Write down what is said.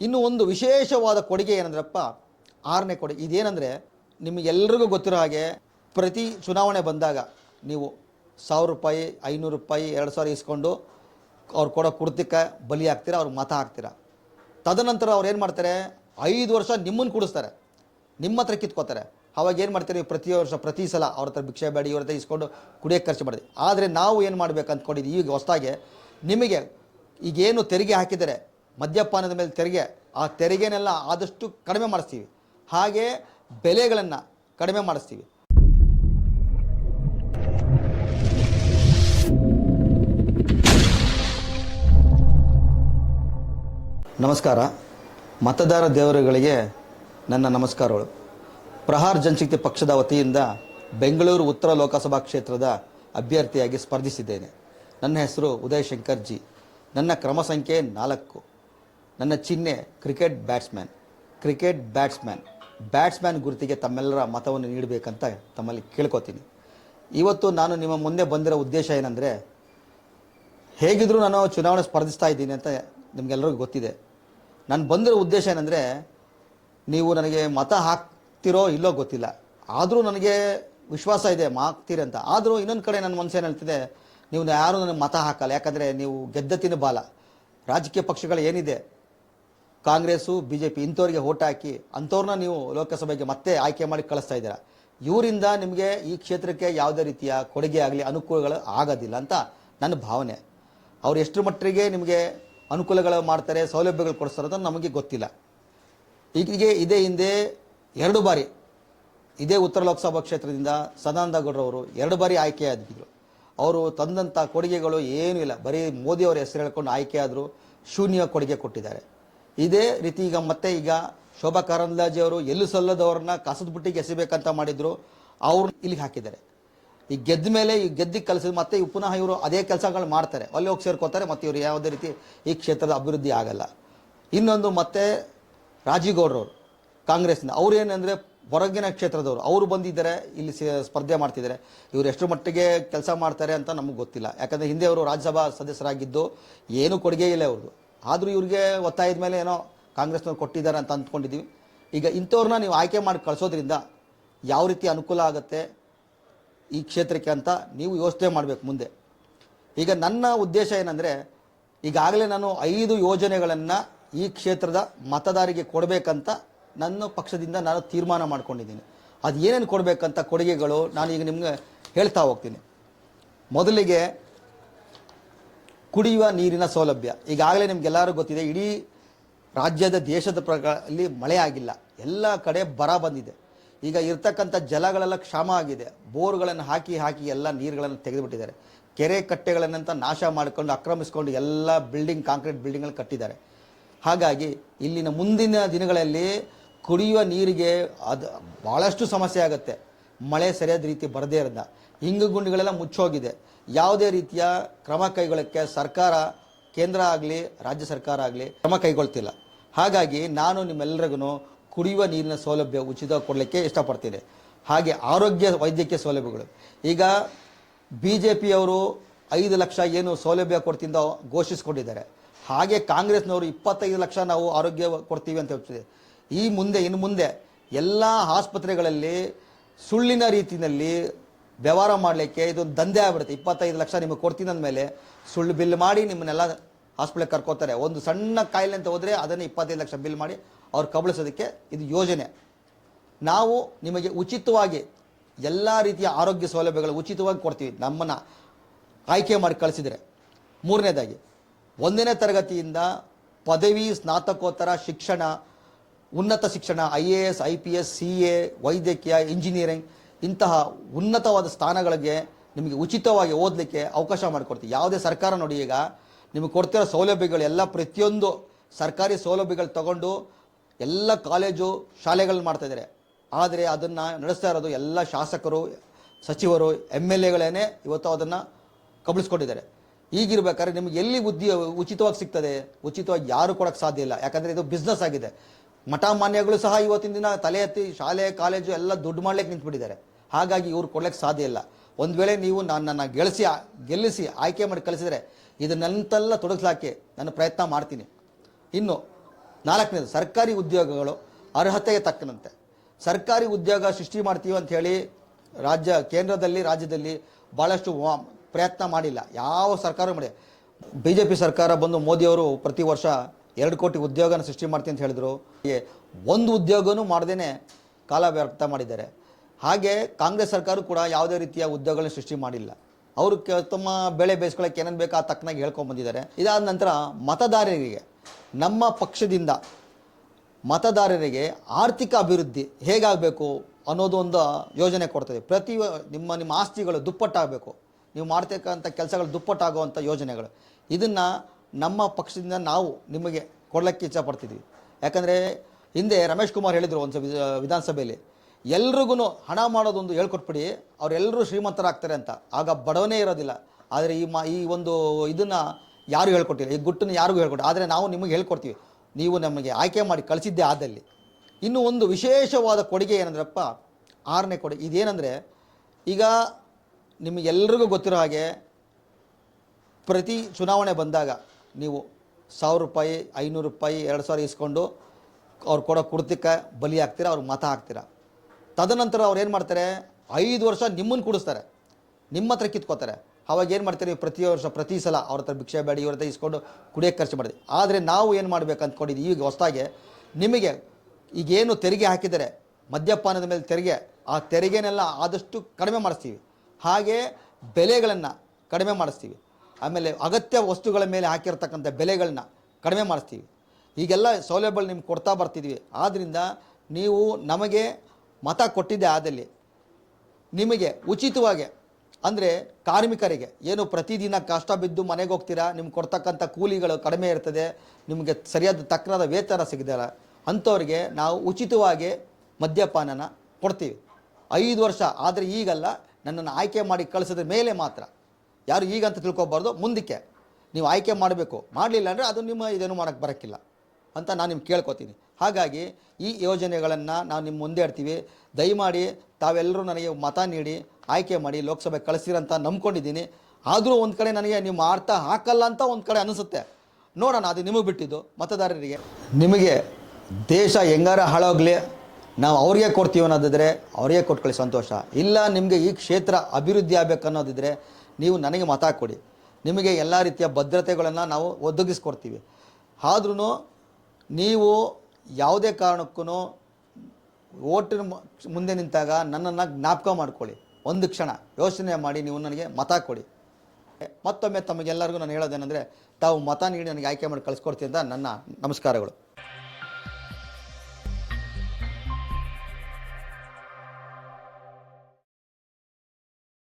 ಇನ್ನು ಒಂದು ವಿಶೇಷವಾದ ಕೊಡುಗೆ ಏನಂದ್ರಪ್ಪ? ಆರನೇ ಕೊಡುಗೆ. ಇದೇನೆಂದರೆ ನಿಮಗೆಲ್ರಿಗೂ ಗೊತ್ತಿರೋ ಹಾಗೆ ಪ್ರತಿ ಚುನಾವಣೆ ಬಂದಾಗ ನೀವು ಸಾವಿರ ರೂಪಾಯಿ, ಐನೂರು ರೂಪಾಯಿ, ಎರಡು ಸಾವಿರ ಇಸ್ಕೊಂಡು ಅವ್ರು ಕೊಡೋ ಕುಡ್ತಕ್ಕೆ ಬಲಿ ಹಾಕ್ತೀರ, ಅವ್ರಿಗೆ ಮತ ಹಾಕ್ತೀರಾ? ತದನಂತರ ಅವ್ರು ಏನು ಮಾಡ್ತಾರೆ? ಐದು ವರ್ಷ ನಿಮ್ಮನ್ನು ಕೂಡಿಸ್ತಾರೆ. ನಿಮ್ಮ ಹತ್ರ ಕಿತ್ಕೋತಾರೆ. ಅವಾಗ ಏನು ಮಾಡ್ತೀರಿ? ಪ್ರತಿ ವರ್ಷ, ಪ್ರತಿ ಸಲ ಅವ್ರ ಹತ್ರ ಭಿಕ್ಷೆ ಬೇಡಿ, ಇವ್ರ ಹತ್ರ ಇಸ್ಕೊಂಡು ಕುಡಿಯೋಕ್ಕೆ ಖರ್ಚು ಮಾಡಿದ್ವಿ ಆದರೆ ನಾವು ಏನು ಮಾಡಬೇಕು ಅಂದ್ಕೊಂಡಿದ್ದೀವಿ ಈಗ ಹೊಸದಾಗೆ, ನಿಮಗೆ ಈಗೇನು ತೆರಿಗೆ ಹಾಕಿದ್ದಾರೆ ಮದ್ಯಪಾನದ ಮೇಲೆ ತೆರಿಗೆ, ಆ ತೆರಿಗೆನೆಲ್ಲ ಆದಷ್ಟು ಕಡಿಮೆ ಮಾಡಿಸ್ತೀವಿ. ಹಾಗೆ ಬೆಲೆಗಳನ್ನು ಕಡಿಮೆ ಮಾಡಿಸ್ತೀವಿ. ನಮಸ್ಕಾರ. ಮತದಾರ ದೇವರುಗಳಿಗೆ ನನ್ನ ನಮಸ್ಕಾರಗಳು. ಪ್ರಹಾರ್ ಜನಶಕ್ತಿ ಪಕ್ಷದ ವತಿಯಿಂದ ಬೆಂಗಳೂರು ಉತ್ತರ ಲೋಕಸಭಾ ಕ್ಷೇತ್ರದ ಅಭ್ಯರ್ಥಿಯಾಗಿ ಸ್ಪರ್ಧಿಸಿದ್ದೇನೆ. ನನ್ನ ಹೆಸರು ಉದಯ್ ಶಂಕರ್ ಜಿ. ನನ್ನ ಕ್ರಮ ಸಂಖ್ಯೆ ನಾಲ್ಕು. ನನ್ನ ಚಿಹ್ನೆ cricket batsman. Cricket batsman. Batsman ಗುರುತಿಗೆ ತಮ್ಮೆಲ್ಲರ ಮತವನ್ನು ನೀಡಬೇಕಂತ ತಮ್ಮಲ್ಲಿ ಕೇಳ್ಕೊತೀನಿ. ಇವತ್ತು ನಾನು ನಿಮ್ಮ ಮುಂದೆ ಬಂದಿರೋ ಉದ್ದೇಶ ಏನಂದರೆ, ಹೇಗಿದ್ರೂ ನಾನು ಚುನಾವಣೆ ಸ್ಪರ್ಧಿಸ್ತಾ ಇದ್ದೀನಿ ಅಂತ ನಿಮಗೆಲ್ಲರಿಗೂ ಗೊತ್ತಿದೆ. ನಾನು ಬಂದಿರೋ ಉದ್ದೇಶ ಏನಂದರೆ, ನೀವು ನನಗೆ ಮತ ಹಾಕ್ತಿರೋ ಇಲ್ಲೋ ಗೊತ್ತಿಲ್ಲ. ಆದರೂ ನನಗೆ ವಿಶ್ವಾಸ ಇದೆ ಅಂತ. ಆದರೂ ಇನ್ನೊಂದು ಕಡೆ ನನ್ನ ಮನಸ್ಸು ಏನು ಹೇಳ್ತಿದೆ, ನೀವು ಯಾರೂ ನನಗೆ ಮತ ಹಾಕಲ್ಲ. ಯಾಕಂದರೆ ನೀವು ಗೆದ್ದತಿನ ಬಾಲ. ರಾಜಕೀಯ ಪಕ್ಷಗಳು ಏನಿದೆ ಕಾಂಗ್ರೆಸ್ಸು ಬಿ ಜೆ ಪಿ ಇಂಥವ್ರಿಗೆ ಓಟ್ ಹಾಕಿ ಅಂಥವ್ರನ್ನ ನೀವು ಲೋಕಸಭೆಗೆ ಮತ್ತೆ ಆಯ್ಕೆ ಮಾಡಿ ಕಳಿಸ್ತಾ ಇದ್ದೀರಾ? ಇವರಿಂದ ನಿಮಗೆ ಈ ಕ್ಷೇತ್ರಕ್ಕೆ ಯಾವುದೇ ರೀತಿಯ ಕೊಡುಗೆ ಆಗಲಿ, ಅನುಕೂಲಗಳು ಆಗೋದಿಲ್ಲ ಅಂತ ನನ್ನ ಭಾವನೆ. ಅವ್ರು ಎಷ್ಟರ ಮಟ್ಟಿಗೆ ನಿಮಗೆ ಅನುಕೂಲಗಳು ಮಾಡ್ತಾರೆ, ಸೌಲಭ್ಯಗಳು ಕೊಡಿಸ್ತಾರೆ ಅಂತ ನಮಗೆ ಗೊತ್ತಿಲ್ಲ. ಈಗೀಗೆ ಇದೇ ಹಿಂದೆ ಎರಡು ಬಾರಿ, ಇದೇ ಉತ್ತರ ಲೋಕಸಭಾ ಕ್ಷೇತ್ರದಿಂದ ಸದಾನಂದ ಗೌಡ್ರವರು ಎರಡು ಬಾರಿ ಆಯ್ಕೆಯಾಗಿದ್ದರು ಅವರು ತಂದಂಥ ಕೊಡುಗೆಗಳು ಏನೂ ಇಲ್ಲ. ಬರೀ ಮೋದಿಯವರ ಹೆಸರು ಹೇಳ್ಕೊಂಡು ಆಯ್ಕೆಯಾದರೂ ಶೂನ್ಯ ಕೊಡುಗೆ ಕೊಟ್ಟಿದ್ದಾರೆ. ಇದೇ ರೀತಿ ಈಗ ಮತ್ತೆ ಈಗ ಶೋಭಾ ಕಾರಂದ್ಲಾಜೆ ಅವರು ಎಲ್ಲೂ ಸಲ್ಲದವ್ರನ್ನ ಕಸದ ಬುಟ್ಟಿಗೆ ಎಸಿಬೇಕಂತ ಮಾಡಿದ್ರು ಅವ್ರನ್ನ ಇಲ್ಲಿಗೆ ಹಾಕಿದ್ದಾರೆ. ಈ ಗೆದ್ದ ಮೇಲೆ ಈ ಗೆದ್ದಿಗೆ ಕಲಿಸಿದ ಮತ್ತೆ ಪುನಃ ಇವರು ಅದೇ ಕೆಲಸಗಳು ಮಾಡ್ತಾರೆ. ಅಲ್ಲಿ ಹೋಗಿ ಸೇರ್ಕೋತಾರೆ ಮತ್ತು ಇವರು ಯಾವುದೇ ರೀತಿ ಈ ಕ್ಷೇತ್ರದ ಅಭಿವೃದ್ಧಿ ಆಗಲ್ಲ. ಇನ್ನೊಂದು ಮತ್ತೆ ರಾಜೀವ್ ಗೌಡ್ರವರು ಕಾಂಗ್ರೆಸ್ನ ಅವ್ರು ಏನಂದರೆ ಹೊರಗಿನ ಕ್ಷೇತ್ರದವರು. ಅವರು ಬಂದಿದ್ದಾರೆ, ಇಲ್ಲಿ ಸ್ಪರ್ಧೆ ಮಾಡ್ತಿದ್ದಾರೆ. ಇವರು ಎಷ್ಟು ಮಟ್ಟಿಗೆ ಕೆಲಸ ಮಾಡ್ತಾರೆ ಅಂತ ನಮಗೆ ಗೊತ್ತಿಲ್ಲ. ಯಾಕಂದರೆ ಹಿಂದೆ ಅವರು ರಾಜ್ಯಸಭಾ ಸದಸ್ಯರಾಗಿದ್ದು, ಏನೂ ಕೊಡುಗೆ ಇಲ್ಲ ಅವ್ರದ್ದು ಆದರೂ ಇವ್ರಿಗೆ ಒತ್ತಾಯದ ಮೇಲೆ ಏನೋ ಕಾಂಗ್ರೆಸ್ನವ್ರು ಕೊಟ್ಟಿದ್ದಾರೆ ಅಂತ ಅಂದ್ಕೊಂಡಿದ್ದೀವಿ. ಈಗ ಇಂಥವ್ರನ್ನ ನೀವು ಆಯ್ಕೆ ಮಾಡಿ ಕಳಿಸೋದ್ರಿಂದ ಯಾವ ರೀತಿ ಅನುಕೂಲ ಆಗುತ್ತೆ ಈ ಕ್ಷೇತ್ರಕ್ಕೆ ಅಂತ ನೀವು ಯೋಚನೆ ಮಾಡಬೇಕು ಮುಂದೆ. ಈಗ ನನ್ನ ಉದ್ದೇಶ ಏನಂದರೆ ಈಗಾಗಲೇ ನಾನು ಐದು ಯೋಜನೆಗಳನ್ನು ಈ ಕ್ಷೇತ್ರದ ಮತದಾರಿಗೆ ಕೊಡಬೇಕಂತ ನನ್ನ ಪಕ್ಷದಿಂದ ನಾನು ತೀರ್ಮಾನ ಮಾಡ್ಕೊಂಡಿದ್ದೀನಿ. ಅದು ಏನೇನು ಕೊಡಬೇಕಂತ ಕೊಡುಗೆಗಳು ನಾನು ಈಗ ನಿಮಗೆ ಹೇಳ್ತಾ ಹೋಗ್ತೀನಿ. ಮೊದಲಿಗೆ ಕುಡಿಯುವ ನೀರಿನ ಸೌಲಭ್ಯ. ಈಗಾಗಲೇ ನಿಮ್ಗೆಲ್ಲರೂ ಗೊತ್ತಿದೆ, ಇಡೀ ರಾಜ್ಯದ ದೇಶದ ಪ್ರಕಾರದಲ್ಲಿ ಮಳೆ ಆಗಿಲ್ಲ. ಎಲ್ಲ ಕಡೆ ಬರ ಬಂದಿದೆ. ಈಗ ಇರ್ತಕ್ಕಂಥ ಜಲಗಳೆಲ್ಲ ಕ್ಷಾಮ ಆಗಿದೆ. ಬೋರ್ಗಳನ್ನು ಹಾಕಿ ಹಾಕಿ ಎಲ್ಲ ನೀರುಗಳನ್ನು ತೆಗೆದುಬಿಟ್ಟಿದ್ದಾರೆ. ಕೆರೆ ಕಟ್ಟೆಗಳನ್ನಂತ ನಾಶ ಮಾಡಿಕೊಂಡು, ಆಕ್ರಮಿಸ್ಕೊಂಡು ಎಲ್ಲ ಬಿಲ್ಡಿಂಗ್, ಕಾಂಕ್ರೀಟ್ ಬಿಲ್ಡಿಂಗ್ಗಳು ಕಟ್ಟಿದ್ದಾರೆ. ಹಾಗಾಗಿ ಇಲ್ಲಿನ ಮುಂದಿನ ದಿನಗಳಲ್ಲಿ ಕುಡಿಯುವ ನೀರಿಗೆ ಅದು ಭಾಳಷ್ಟು ಸಮಸ್ಯೆ ಆಗುತ್ತೆ. ಮಳೆ ಸರಿಯಾದ ರೀತಿ ಬರದೇ ಇರೋದ ಹಿಂಗು ಗುಂಡಿಗಳೆಲ್ಲ ಮುಚ್ಚೋಗಿದೆ. ಯಾವುದೇ ರೀತಿಯ ಕ್ರಮ ಕೈಗೊಳ್ಳಕ್ಕೆ ಸರ್ಕಾರ, ಕೇಂದ್ರ ಆಗಲಿ, ರಾಜ್ಯ ಸರ್ಕಾರ ಆಗಲಿ ಕ್ರಮ ಕೈಗೊಳ್ತಿಲ್ಲ. ಹಾಗಾಗಿ ನಾನು ನಿಮ್ಮೆಲ್ಲರಿಗೂ ಕುಡಿಯುವ ನೀರಿನ ಸೌಲಭ್ಯ ಉಚಿತ ಕೊಡಲಿಕ್ಕೆ ಇಷ್ಟಪಡ್ತೀನಿ. ಹಾಗೆ ಆರೋಗ್ಯ, ವೈದ್ಯಕೀಯ ಸೌಲಭ್ಯಗಳು. ಈಗ ಬಿ ಜೆ ಪಿಯವರು ಐದು ಲಕ್ಷ ಏನು ಸೌಲಭ್ಯ ಕೊಡ್ತಿಂದ ಘೋಷಿಸ್ಕೊಂಡಿದ್ದಾರೆ. ಹಾಗೆ ಕಾಂಗ್ರೆಸ್ನವರು ಇಪ್ಪತ್ತೈದು ಲಕ್ಷ ನಾವು ಆರೋಗ್ಯ ಕೊಡ್ತೀವಿ ಅಂತ ಹೇಳ್ತಿದೆ. ಈ ಮುಂದೆ, ಇನ್ನು ಮುಂದೆ ಎಲ್ಲ ಆಸ್ಪತ್ರೆಗಳಲ್ಲಿ ಸುಳ್ಳಿನ ರೀತಿಯಲ್ಲಿ ವ್ಯವಹಾರ ಮಾಡಲಿಕ್ಕೆ ಇದು ದಂಧೆ ಆಗ್ಬಿಡುತ್ತೆ. ಇಪ್ಪತ್ತೈದು ಲಕ್ಷ ನಿಮಗೆ ಕೊಡ್ತೀನಿ ಅಂದಮೇಲೆ ಸುಳ್ಳು ಬಿಲ್ ಮಾಡಿ ನಿಮ್ಮನ್ನೆಲ್ಲ ಹಾಸ್ಪಿಟ್ಲಿಗೆ ಕರ್ಕೋತಾರೆ. ಒಂದು ಸಣ್ಣ ಕಾಯಿಲೆ ಅಂತ ಹೋದರೆ ಅದನ್ನು ಇಪ್ಪತ್ತೈದು ಲಕ್ಷ ಬಿಲ್ ಮಾಡಿ ಅವ್ರು ಕಬಳಿಸೋದಕ್ಕೆ ಇದು ಯೋಜನೆ. ನಾವು ನಿಮಗೆ ಉಚಿತವಾಗಿ ಎಲ್ಲ ರೀತಿಯ ಆರೋಗ್ಯ ಸೌಲಭ್ಯಗಳು ಉಚಿತವಾಗಿ ಕೊಡ್ತೀವಿ. ನಮ್ಮನ್ನು ಆಯ್ಕೆ ಮಾಡಿ ಕಳಿಸಿದರೆ. ಮೂರನೇದಾಗಿ, ಒಂದನೇ ತರಗತಿಯಿಂದ ಪದವಿ, ಸ್ನಾತಕೋತ್ತರ, ಶಿಕ್ಷಣ ಉನ್ನತ ಶಿಕ್ಷಣ I A S I P S C A ವೈದ್ಯಕೀಯ ಇಂಜಿನಿಯರಿಂಗ್ ಇಂತಹ ಉನ್ನತವಾದ ಸ್ಥಾನಗಳಿಗೆ ನಿಮಗೆ ಉಚಿತವಾಗಿ ಓದಲಿಕ್ಕೆ ಅವಕಾಶ ಮಾಡಿಕೊಡ್ತೀವಿ. ಯಾವುದೇ ಸರ್ಕಾರ ನೋಡಿ ಈಗ ನಿಮಗೆ ಕೊಡ್ತಿರೋ ಸೌಲಭ್ಯಗಳು ಎಲ್ಲ ಪ್ರತಿಯೊಂದು ಸರ್ಕಾರಿ ಸೌಲಭ್ಯಗಳು ತಗೊಂಡು ಎಲ್ಲ ಕಾಲೇಜು ಶಾಲೆಗಳನ್ನ ಮಾಡ್ತಾ ಇದ್ದಾರೆ. ಆದರೆ ಅದನ್ನು ನಡೆಸ್ತಾ ಇರೋದು ಎಲ್ಲ ಶಾಸಕರು, ಸಚಿವರು ಎಂ ಎಲ್ ಎಗಳೇನೆ ಇವತ್ತು ಅದನ್ನು ಕಬಳಿಸ್ಕೊಂಡಿದ್ದಾರೆ. ಈಗಿರ್ಬೇಕಾದ್ರೆ ನಿಮ್ಗೆ ಎಲ್ಲಿ ಬುದ್ಧಿ ಉಚಿತವಾಗಿ ಸಿಗ್ತದೆ? ಉಚಿತವಾಗಿ ಯಾರು ಕೊಡೋಕ್ಕೆ ಸಾಧ್ಯ ಇಲ್ಲ. ಯಾಕಂದರೆ ಇದು ಬಿಸ್ನೆಸ್ ಆಗಿದೆ. ಮಠ ಮಾನ್ಯಗಳು ಸಹ ಇವತ್ತಿನ ದಿನ ತಲೆ ಎತ್ತಿ ಶಾಲೆ, ಕಾಲೇಜು ಎಲ್ಲ ದುಡ್ಡು ಮಾಡ್ಲಿಕ್ಕೆ ನಿಂತ್ಬಿಟ್ಟಿದ್ದಾರೆ. ಹಾಗಾಗಿ ಇವ್ರು ಕೊಡ್ಲಿಕ್ಕೆ ಸಾಧ್ಯ ಇಲ್ಲ. ಒಂದು ವೇಳೆ ನೀವು ನನ್ನ ಗೆಲ್ಲಿಸಿ ಗೆಲ್ಲಿಸಿ, ಆಯ್ಕೆ ಮಾಡಿ ಕಳಿಸಿದರೆ ಇದನ್ನೆಂತೆಲ್ಲ ತೊಡಗಿಸ್ಲಾಕೆ ನಾನು ಪ್ರಯತ್ನ ಮಾಡ್ತೀನಿ. ಇನ್ನು ನಾಲ್ಕನೇದು, ಸರ್ಕಾರಿ ಉದ್ಯೋಗಗಳು ಅರ್ಹತೆಗೆ ತಕ್ಕನಂತೆ. ಸರ್ಕಾರಿ ಉದ್ಯೋಗ ಸೃಷ್ಟಿ ಮಾಡ್ತೀವಿ ಅಂತ ಹೇಳಿ ರಾಜ್ಯ, ಕೇಂದ್ರದಲ್ಲಿ, ರಾಜ್ಯದಲ್ಲಿ ಭಾಳಷ್ಟು ಪ್ರಯತ್ನ ಮಾಡಿಲ್ಲ. ಯಾವ ಸರ್ಕಾರ ಮಾಡಿ ಬಿ ಜೆ ಪಿ ಸರ್ಕಾರ ಬಂದು ಮೋದಿಯವರು ಪ್ರತಿ ವರ್ಷ ಎರಡು ಕೋಟಿ ಉದ್ಯೋಗನ ಸೃಷ್ಟಿ ಮಾಡ್ತೀನಿ ಅಂತ ಹೇಳಿದರು. ಒಂದು ಉದ್ಯೋಗನೂ ಮಾಡದೇನೆ ಕಾಲ ವ್ಯರ್ಥ ಮಾಡಿದ್ದಾರೆ. ಹಾಗೆ ಕಾಂಗ್ರೆಸ್ ಸರ್ಕಾರ ಕೂಡ ಯಾವುದೇ ರೀತಿಯ ಉದ್ಯೋಗಗಳನ್ನ ಸೃಷ್ಟಿ ಮಾಡಿಲ್ಲ. ಅವರು ತಮ್ಮ ಬೆಳೆ ಬೇಯಿಸ್ಕೊಳ್ಳೋಕೆ ಏನೇನು ಬೇಕೋ ಆ ತಕ್ಕನಾಗಿ ಹೇಳ್ಕೊಂಡು ಬಂದಿದ್ದಾರೆ. ಇದಾದ ನಂತರ ಮತದಾರರಿಗೆ, ನಮ್ಮ ಪಕ್ಷದಿಂದ ಮತದಾರರಿಗೆ ಆರ್ಥಿಕ ಅಭಿವೃದ್ಧಿ ಹೇಗಾಗಬೇಕು ಅನ್ನೋದು ಒಂದು ಯೋಜನೆ ಕೊಡ್ತದೆ. ಪ್ರತಿ ನಿಮ್ಮ ನಿಮ್ಮ ಆಸ್ತಿಗಳು ದುಪ್ಪಟ್ಟಾಗಬೇಕು. ನೀವು ಮಾಡ್ತಕ್ಕಂಥ ಕೆಲಸಗಳು ದುಪ್ಪಟ್ಟಾಗುವಂಥ ಯೋಜನೆಗಳು. ಇದನ್ನು ನಮ್ಮ ಪಕ್ಷದಿಂದ ನಾವು ನಿಮಗೆ ಕೊಡಲಿಕ್ಕೆ ಇಚ್ಛಪಡ್ತಿದ್ವಿ ಯಾಕಂದರೆ ಹಿಂದೆ ರಮೇಶ್ ಕುಮಾರ್ ಹೇಳಿದರು ಒಂದು ವಿಧಾನಸಭೆಯಲ್ಲಿ ಎಲ್ರಿಗೂ ಹಣ ಮಾಡೋದೊಂದು ಹೇಳ್ಕೊಟ್ಬಿಡಿ ಅವರೆಲ್ಲರೂ ಶ್ರೀಮಂತರಾಗ್ತಾರೆ ಅಂತ. ಆಗ ಬಡವನೇ ಇರೋದಿಲ್ಲ. ಆದರೆ ಈ ಮಾ, ಈ ಒಂದು ಇದನ್ನು ಯಾರು ಹೇಳ್ಕೊಟ್ಟಿಲ್ಲ. ಈ ಗುಟ್ಟನ್ನು ಯಾರಿಗೂ ಹೇಳ್ಕೊಟ್ಟು ಆದರೆ ನಾವು ನಿಮಗೆ ಹೇಳ್ಕೊಡ್ತೀವಿ. ನೀವು ನಮಗೆ ಆಯ್ಕೆ ಮಾಡಿ ಕಳಿಸಿದ್ದೆ ಆದಲ್ಲಿ. ಇನ್ನು ಒಂದು ವಿಶೇಷವಾದ ಕೊಡುಗೆ ಏನಂದ್ರಪ್ಪ, ಆರನೇ ಕೊಡುಗೆ. ಇದೇನೆಂದರೆ, ಈಗ ನಿಮಗೆಲ್ರಿಗೂ ಗೊತ್ತಿರೋ ಹಾಗೆ ಪ್ರತಿ ಚುನಾವಣೆ ಬಂದಾಗ ನೀವು ಸಾವಿರ ರೂಪಾಯಿ, ಐನೂರು ರೂಪಾಯಿ, ಎರಡು ಸಾವಿರ ಇಸ್ಕೊಂಡು ಅವ್ರು ಕೊಡೋ ಕುಡ್ತಕ್ಕೆ ಬಲಿ ಹಾಕ್ತೀರ, ಅವ್ರಿಗೆ ಮತ ಹಾಕ್ತೀರ? ತದನಂತರ ಅವ್ರು ಏನು ಮಾಡ್ತಾರೆ, ಐದು ವರ್ಷ ನಿಮ್ಮನ್ನು ಕುಡಿಸ್ತಾರೆ, ನಿಮ್ಮ ಹತ್ರ ಕಿತ್ಕೋತಾರೆ. ಅವಾಗ ಏನು ಮಾಡ್ತೀರಿ ಪ್ರತಿ ವರ್ಷ, ಪ್ರತಿ ಸಲ ಅವ್ರ ಹತ್ರ ಭಿಕ್ಷೆ ಬೇಡಿ, ಇವ್ರ ಹತ್ರ ಇಸ್ಕೊಂಡು ಕುಡಿಯೋಕ್ಕೆ ಖರ್ಚು ಮಾಡಿದ್ವಿ ಆದರೆ ನಾವು ಏನು ಮಾಡ್ಬೇಕು ಅಂದ್ಕೊಂಡಿದ್ದೀವಿ ಈಗ ಹೊಸದಾಗೆ ನಿಮಗೆ ಈಗೇನು ತೆರಿಗೆ ಹಾಕಿದರೆ, ಮದ್ಯಪಾನದ ಮೇಲೆ ತೆರಿಗೆ, ಆ ತೆರಿಗೆನೆಲ್ಲ ಆದಷ್ಟು ಕಡಿಮೆ ಮಾಡಿಸ್ತೀವಿ. ಹಾಗೆ ಬೆಲೆಗಳನ್ನು ಕಡಿಮೆ ಮಾಡಿಸ್ತೀವಿ. ಆಮೇಲೆ ಅಗತ್ಯ ವಸ್ತುಗಳ ಮೇಲೆ ಹಾಕಿರ್ತಕ್ಕಂಥ ಬೆಲೆಗಳನ್ನ ಕಡಿಮೆ ಮಾಡಿಸ್ತೀವಿ. ಈಗೆಲ್ಲ ಸೌಲಭ್ಯಗಳು ನಿಮ್ಗೆ ಕೊಡ್ತಾ ಬರ್ತಿದ್ವಿ. ಆದ್ದರಿಂದ ನೀವು ನಮಗೆ ಮತ ಕೊಟ್ಟಿದ್ದೆ ಆದಲ್ಲಿ ನಿಮಗೆ ಉಚಿತವಾಗಿ ಅಂದರೆ ಕಾರ್ಮಿಕರಿಗೆ ಏನು ಪ್ರತಿದಿನ ಕಷ್ಟ ಬಿದ್ದು ಮನೆಗೆ ಹೋಗ್ತೀರಾ? ನಿಮ್ಗೆ ಕೊಡ್ತಕ್ಕಂಥ ಕೂಲಿಗಳು ಕಡಿಮೆ ಇರ್ತದೆ. ನಿಮಗೆ ಸರಿಯಾದ ತಕ್ಕನಾದ ವೇತನ ಸಿಗದಲ್ಲ. ಅಂಥವ್ರಿಗೆ ನಾವು ಉಚಿತವಾಗಿ ಮದ್ಯಪಾನನ ಕೊಡ್ತೀವಿ. ಐದು ವರ್ಷ. ಆದರೆ ಈಗಲ್ಲ ನನ್ನನ್ನು ಆಯ್ಕೆ ಮಾಡಿ ಕಳಿಸಿದ ಮೇಲೆ ಮಾತ್ರ ಯಾರು ಈಗ ಅಂತ ತಿಳ್ಕೊಬಾರ್ದು, ಮುಂದಕ್ಕೆ. ನೀವು ಆಯ್ಕೆ ಮಾಡಬೇಕು. ಮಾಡಲಿಲ್ಲ ಅಂದರೆ ಅದು ನಿಮ್ಮ ಇದೇನು ಮಾಡೋಕ್ಕೆ ಬರೋಕ್ಕಿಲ್ಲ ಅಂತ ನಾನು ನಿಮ್ಗೆ ಕೇಳ್ಕೊತೀನಿ. ಹಾಗಾಗಿ ಈ ಯೋಜನೆಗಳನ್ನು ನಾವು ನಿಮ್ಮ ಮುಂದೆ ಇಡ್ತೀವಿ. ದಯಮಾಡಿ ತಾವೆಲ್ಲರೂ ನನಗೆ ಮತ ನೀಡಿ, ಆಯ್ಕೆ ಮಾಡಿ, ಲೋಕಸಭೆ ಕಳಿಸ್ತೀರಂತ ನಂಬ್ಕೊಂಡಿದ್ದೀನಿ. ಆದರೂ ಒಂದು ಕಡೆ ನನಗೆ ನೀವು ಅರ್ಥ ಹಾಕಲ್ಲ ಅಂತ ಒಂದು ಕಡೆ ಅನಿಸುತ್ತೆ. ನೋಡೋಣ, ಅದು ನಿಮಗೆ ಬಿಟ್ಟಿದ್ದು ಮತದಾರರಿಗೆ. ನಿಮಗೆ ದೇಶ ಹೆಂಗಾರ ಹಾಳಾಗಲಿ, ನಾವು ಅವ್ರಿಗೆ ಕೊಡ್ತೀವಿ ಅನ್ನೋದಿದ್ರೆ ಅವರಿಗೆ ಕೊಟ್ಕೊಳ್ಳಿ ಸಂತೋಷ. ಇಲ್ಲ ನಿಮಗೆ ಈ ಕ್ಷೇತ್ರ ಅಭಿವೃದ್ಧಿ ಆಗಬೇಕು ಅನ್ನೋದಿದ್ರೆ ನೀವು ನನಗೆ ಮತ ಕೊಡಿ. ನಿಮಗೆ ಎಲ್ಲ ರೀತಿಯ ಭದ್ರತೆಗಳನ್ನು ನಾವು ಒದಗಿಸ್ಕೊಡ್ತೀವಿ. ಆದ್ರೂ ನೀವು ಯಾವುದೇ ಕಾರಣಕ್ಕೂ ಓಟಿನ ಮುಂದೆ ನಿಂತಾಗ ನನ್ನನ್ನು ಜ್ಞಾಪಕ ಮಾಡ್ಕೊಳ್ಳಿ. ಒಂದು ಕ್ಷಣ ಯೋಚನೆ ಮಾಡಿ ನೀವು ನನಗೆ ಮತ ಕೊಡಿ. ಮತ್ತೊಮ್ಮೆ ತಮಗೆಲ್ಲರಿಗೂ ನಾನು ಹೇಳೋದೇನೆಂದರೆ, ತಾವು ಮತ ನೀಡಿ ನನಗೆ ಆಯ್ಕೆ ಮಾಡಿ ಕಳಿಸ್ಕೊಡ್ತೀನಿ ಅಂತ ನನ್ನ ನಮಸ್ಕಾರಗಳು.